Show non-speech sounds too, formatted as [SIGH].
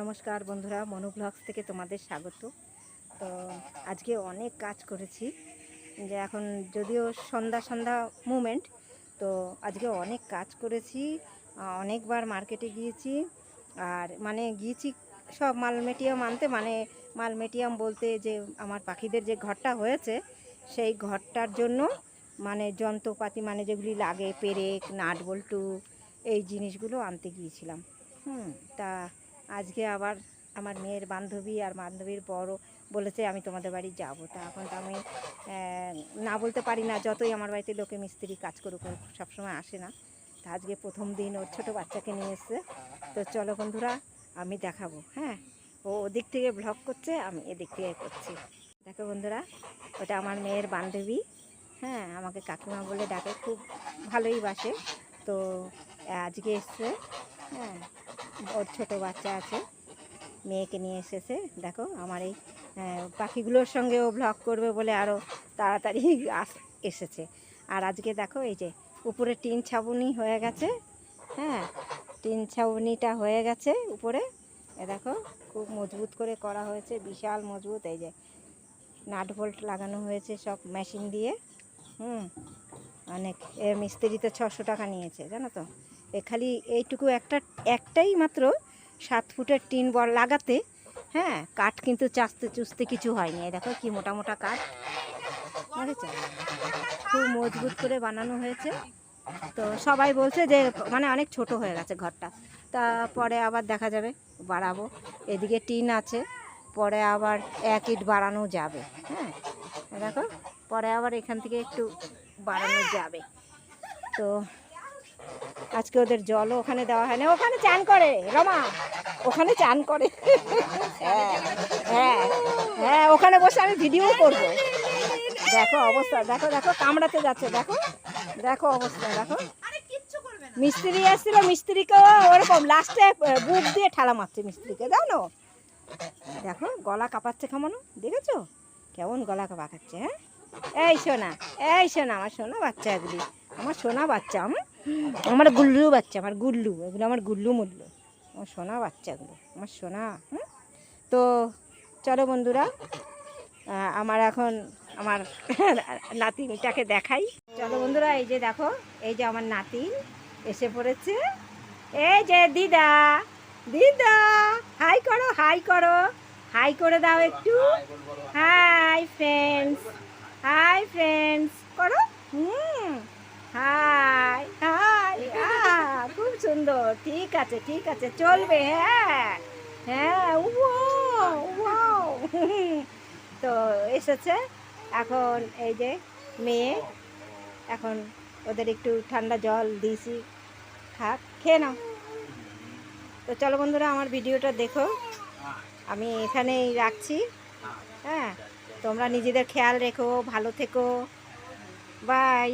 নমস্কার বন্ধুরা, মনু ব্লগস থেকে তোমাদের স্বাগত। তো আজকে অনেক কাজ করেছি, যে এখন যদিও সন্ধ্যা সন্ধ্যা মুমেন্ট তো আজকে অনেক কাজ করেছি অনেকবার মার্কেটে গিয়েছি, আর মানে গিয়েছি সব মালমেটিয়াম আনতে মানে মালমেটিয়াম বলতে যে আমার পাখিদের যে ঘরটা হয়েছে, সেই ঘরটার জন্য মানে যন্ত্রপাতি মানে যেগুলি লাগে, পেরেক, নাট বল্টু, এই জিনিসগুলো আনতে গিয়েছিলাম। হুম, তা আজকে আবার আমার মেয়ের বান্ধবী আর বান্ধবীর বড় বলেছে, আমি তোমাদের বাড়ি যাব। তা এখন তো আমি না বলতে পারি না, যতই আমার বাড়িতে লোকে মিস্ত্রি কাজ করুক সবসময় আসে না। তা আজকে প্রথম দিন ওর ছোটো বাচ্চাকে নিয়ে এসছে। তো চলো বন্ধুরা, আমি দেখাবো হ্যাঁ? ও ওদিক থেকে ব্লগ করছে, আমি এদিক থেকে করছি। দেখো বন্ধুরা, ওটা আমার মেয়ের বান্ধবী হ্যাঁ? আমাকে কাকিমা বলে ডাকে, খুব ভালোই বাসে। তো আজকে এসছে হ্যাঁ? ওর ছোটো বাচ্চা আছে, মেয়েকে নিয়ে এসেছে। দেখো, আমার এই পাখিগুলোর সঙ্গে ও ব্লগ করবে বলে আরও তাড়াতাড়ি আস, এসেছে। আর আজকে দেখো, এই যে উপরে টিন ছাউনি হয়ে গেছে হ্যাঁ টিন ছাউনিটা হয়ে গেছে উপরে। এ দেখো, খুব মজবুত করে করা হয়েছে, বিশাল মজবুত। এই যে নাট ভোল্ট লাগানো হয়েছে সব মেশিন দিয়ে। হুম, অনেক, এ মিস্ত্রি তো ছশো টাকা নিয়েছে, জানো তো? খালি এইটুকু একটা, একটাই মাত্র সাত ফুটের টিন বল লাগাতে হ্যাঁ কাঠ কিন্তু চাস্তে চুস্তে কিছু হয়নি। এই দেখো কি মোটা মোটা কাঠ। বুঝেছ খুব মজবুত করে বানানো হয়েছে। তো সবাই বলছে যে মানে অনেক ছোট হয়ে গেছে ঘরটা। তা পরে আবার দেখা যাবে, বাড়াবো। এদিকে টিন আছে, পরে আবার এক ইট বাড়ানো যাবে হ্যাঁ। দেখো, পরে আবার এখান থেকে একটু বাড়ানো যাবে। তো আজকে ওদের জলও ওখানে দেওয়া হয় না ওখানে চান করে রমা। ওখানে চান করে। হ্যাঁ হ্যাঁ হ্যাঁ ওখানে বসে আমি ভিডিও করব। দেখো অবস্থা দেখো দেখো কামড়াতে যাচ্ছে দেখো দেখো অবস্থা দেখো। মিস্ত্রি এসেছিল মিস্ত্রিকে ওরকম লাস্টে বুক দিয়ে ঠালা মারছে মিস্ত্রিকে জানো? দেখো গলা কাঁপাচ্ছে কেমন দেখেছ? কেমন গলা কাঁপাচ্ছে হ্যাঁ? এই সোনা এই সোনা আমার সোনা বাচ্চা এগুলি আমার সোনা বাচ্চা আমার আমার গুল্লু বাচ্চা আমার গুল্লু এগুলো আমার গুল্লু মুল্লু আমার সোনা বাচ্চাগুলো আমার সোনা হুম? তো চলো বন্ধুরা আমার এখন আমার [LAUGHS] নাতিনটাকে দেখাই। চলো বন্ধুরা এই যে দেখো এই যে আমার নাতিন এসে পড়েছে। এই যে দিদা দিদা হাই করো হাই করো হাই করে দাও একটু। হাই ফ্রেন্ডস হাই ফ্রেন্ডস করো হুম হাই হাই আহ, খুব সুন্দর ঠিক আছে, ঠিক আছে, চলবে হ্যাঁ হ্যাঁ। তো এসেছে, এখন এই যে মেয়ে, এখন ওদের একটু ঠান্ডা জল দিয়েছি, খাক, খেয়ে নাও তো চলো বন্ধুরা, আমার ভিডিওটা দেখো, আমি এখানেই রাখছি হ্যাঁ তোমরা নিজেদের খেয়াল রেখো, ভালো থেকো, বাই